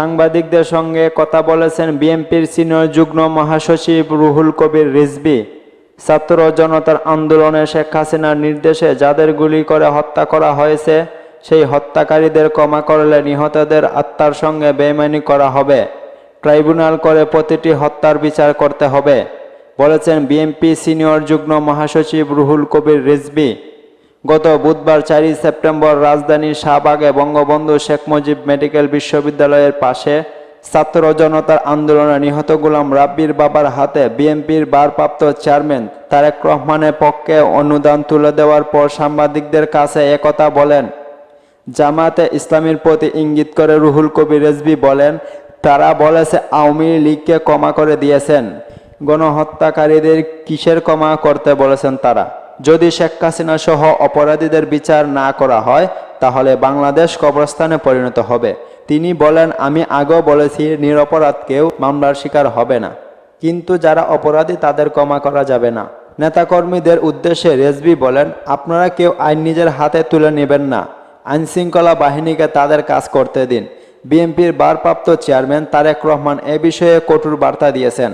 সাংবাদিকদের সঙ্গে কথা বলেছেন বিএনপির সিনিয়র যুগ্ম মহাসচিব রুহুল কবির রিজভি। ছাত্র জনতার আন্দোলনে শেখ হাসিনার নির্দেশে যাদের গুলি করে হত্যা করা হয়েছে, সেই হত্যাকারীদের ক্ষমা করলে নিহতদের আত্মার সঙ্গে বেইমানি করা হবে। ট্রাইব্যুনাল করে প্রতিটি হত্যার বিচার করতে হবে, বলেছেন বিএনপি সিনিয়র যুগ্ম মহাসচিব রুহুল কবির রিজভি। গত বুধবার চারই সেপ্টেম্বর রাজধানীর শাহবাগে বঙ্গবন্ধু শেখ মুজিব মেডিকেল বিশ্ববিদ্যালয়ের পাশে ছাত্র জনতার আন্দোলনে নিহত গোলাম রাব্বির বাবার হাতে বিএনপির ভারপ্রাপ্ত চেয়ারম্যান তারেক রহমানের পক্ষে অনুদান তুলে দেওয়ার পর সাংবাদিকদের কাছে একথা বলেন। জামাতে ইসলামের প্রতি ইঙ্গিত করে রুহুল কবির রেজবি বলেন, তারা বলেছে আওয়ামী লীগকে ক্ষমা করে দিয়েছেন। গণহত্যাকারীদের কিসের ক্ষমা করতে বলেছেন তারা? যদি শেখ হাসিনা সহ অপরাধীদের বিচার না করা হয়, তাহলে বাংলাদেশ কবরস্থানে পরিণত হবে। তিনি বলেন, আমি আগেও বলেছি নিরপরাধ কেউ মামলার শিকার হবে না। কিন্তু যারা অপরাধী, তাদের ক্ষমা করা যাবে না। নেতাকর্মীদের উদ্দেশ্যে রেজবি বলেন, আপনারা কেউ আইন নিজের হাতে তুলে নেবেন না। আইনশৃঙ্খলা বাহিনীকে তাদের কাজ করতে দিন। বিএনপির ভারপ্রাপ্ত চেয়ারম্যান তারেক রহমান এ বিষয়ে কঠোর বার্তা দিয়েছেন।